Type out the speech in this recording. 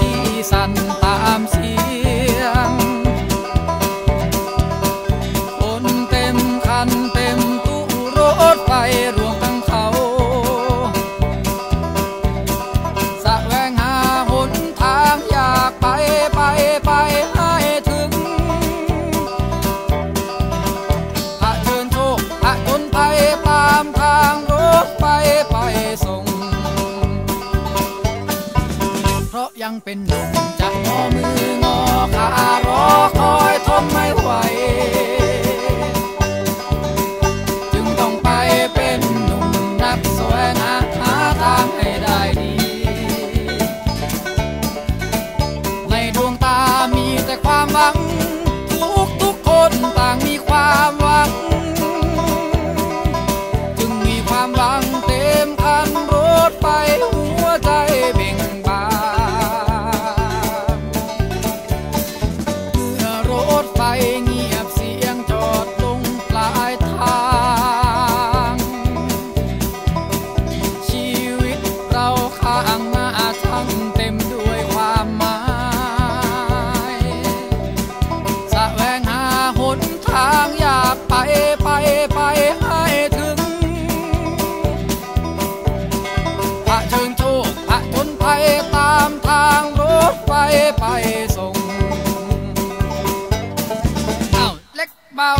ที่สั่น ยังเป็นหนุ่มจะงอมืองอขารอคอยท ตามทางรถไฟไปส่ง เอ้าเล็กเบา